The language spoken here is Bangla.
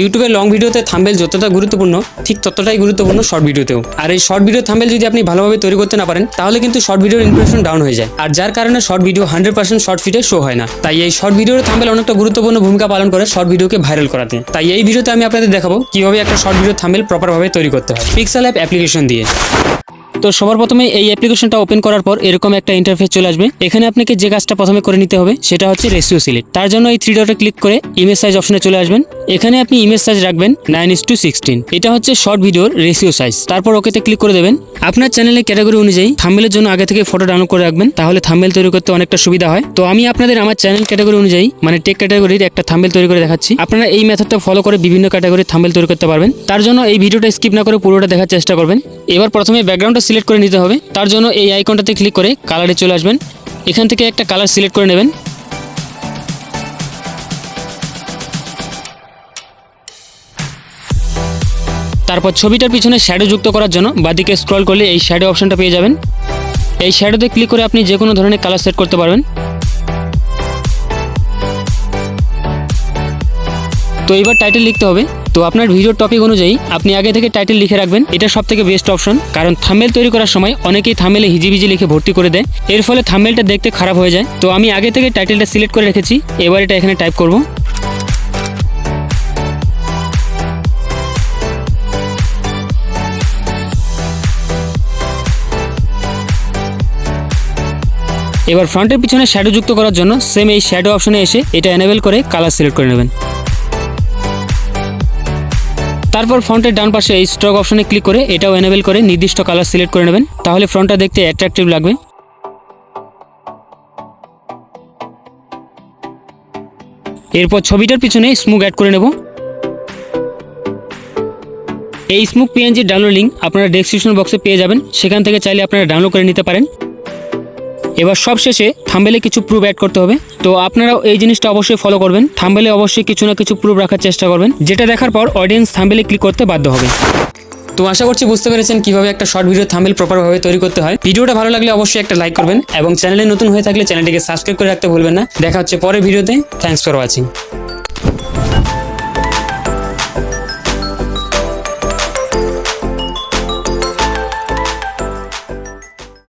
ইউটিউবে লং ভিডিওতে থাম্বেল যতটা গুরুত্বপূর্ণ, ঠিক ততটাই গুরুত্বপূর্ণ শর্ট ভিডিওতেও আর এই শর্ট ভিডিও থাম্বেল যদি আপনি ভালোভাবে তৈরি করতে না পারেন, তাহলে কিন্তু শর্ট ভিডিওর ইমপ্রেশন ডাউন হয়ে যায়। আর যার কারণে short video hundred percent short ফিডে show হয় না। তাই এই শর্ট ভিডিওর থাম্বেল অনেকটা গুরুত্বপূর্ণ ভূমিকা পালন করে শর্ট ভিডিওকে ভাইরাল করাতে। তাই এই ভিডিওতে আমি আপনাদের দেখাবো কীভাবে একটা শর্ট ভিডিও থাম্বেল প্রপারভাবে তৈরি করতে হয়। পিক্সেল অ্যাপ অ্যাপ্লিকেশন দিয়ে। তো সবার প্রথমে এই অ্যাপ্লিকেশনটা ওপেন করার পর এরকম একটা ইন্টারফেস চলে আসবে। এখানে আপনাকে যে কাজটা প্রথমে করে নিতে হবে, সেটা হচ্ছে রেসিও সিলেক্ট তার জন্য এই থ্রি ডটে ক্লিক করে ইমেজ সাইজ অপশনে চলে আসবেন। এখানে আপনি ইমেজ সাইজ রাখবেন নাইন ইস টু সিক্সটিন এটা হচ্ছে শর্ট ভিডিওর রেসিও সাইজ তারপর ওকেতে ক্লিক করে দেবেন। আপনার চ্যানেলের ক্যাটাগরি অনুযায়ী থাম্বেলের জন্য আগে থেকে ফটো ডাউনলোড করে রাখবেন, তাহলে থাম্বেল তৈরি করতে অনেকটা সুবিধা হয়। তো আমি আপনাদের আমার চ্যানেল ক্যাটাগরি অনুযায়ী মানে টেক ক্যাটাগরির একটা থাম্বেল তৈরি করে দেখাচ্ছি। আপনারা এই মেথডটা ফলো করে বিভিন্ন ক্যাটাগরির থাম্বেল তৈরি করতে পারবেন। তার জন্য এই ভিডিওটা স্কিপ না করে পুরোটা দেখার চেষ্টা করবেন। এবার প্রথমে ব্যাকগ্রাউন্ডটা সিলেক্ট করে নিতে হবে। তার জন্য এই আইকনটাতে ক্লিক করে কালারে চলে আসবেন। এখান থেকে একটা কালার সিলেক্ট করে নেবেন। তারপর ছবিটার পিছনে শ্যাডো যুক্ত করার জন্য বাদিকে স্ক্রল করলে এই শ্যাডো অপশনটা পেয়ে যাবেন। এই শ্যাডোতে ক্লিক করে আপনি যে কোনো ধরনের কালার সেট করতে পারবেন। তো এবার টাইটেল লিখতে হবে। তো আপনার ভিডিওর টপিক অনুযায়ী আপনি আগে থেকে টাইটেল লিখে রাখবেন। এটা সব থেকে বেস্ট অপশন কারণ থাম্বেল তৈরি করার সময় অনেকেই থাম্বেলে হিজিবিজি লিখে ভর্তি করে দেয়। এর ফলে থাম্বেলটা দেখতে খারাপ হয়ে যায়। তো আমি আগে থেকে টাইটেলটা সিলেক্ট করে রেখেছি। এবার এটা এখানে টাইপ করব। এবার ফ্রন্টের পিছনে শ্যাডো যুক্ত করার জন্য সেম এই শ্যাডো অপশনে এসে এটা এনেবেল করে কালার সিলেক্ট করে নেবেন। তারপর ফ্রন্টের ডান পাশে এই স্ট্রক অপশনে ক্লিক করে এটাও এনেবেল করে নির্দিষ্ট কালার সিলেক্ট করে নেবেন। তাহলে ফ্রন্টটা দেখতে অ্যাট্রাকটিভ লাগবে। এরপর ছবিটার পিছনে স্মুক অ্যাড করে নেব। এই স্মুক পিএনজির ডাউনলোড লিঙ্ক আপনারা ডেসক্রিপশন বক্সে পেয়ে যাবেন। সেখান থেকে চাইলে আপনারা ডাউনলোড করে নিতে পারেন। এবার সব শেষে থাম্বেলে কিছু প্রুফ অ্যাড করতে হবে। তো আপনারাও এই জিনিসটা অবশ্যই ফলো করবেন। থাম্বেলে অবশ্যই কিছু না কিছু প্রুফ রাখার চেষ্টা করবেন। যেটা দেখার পর অডিয়েন্স থাম্বেলে ক্লিক করতে বাধ্য হবে। তো আশা করছি বুঝতে পেরেছেন কীভাবে একটা শর্ট ভিডিও থাম্বেল প্রপারভাবে তৈরি করতে হয়। ভিডিওটা ভালো লাগলে অবশ্যই একটা লাইক করবেন এবং চ্যানেলে নতুন হয়ে থাকলে চ্যানেলটিকে সাবস্ক্রাইব করে রাখতে ভুলবেন না। দেখা হচ্ছে পরের ভিডিওতে থ্যাংকস ফর ওয়াচিং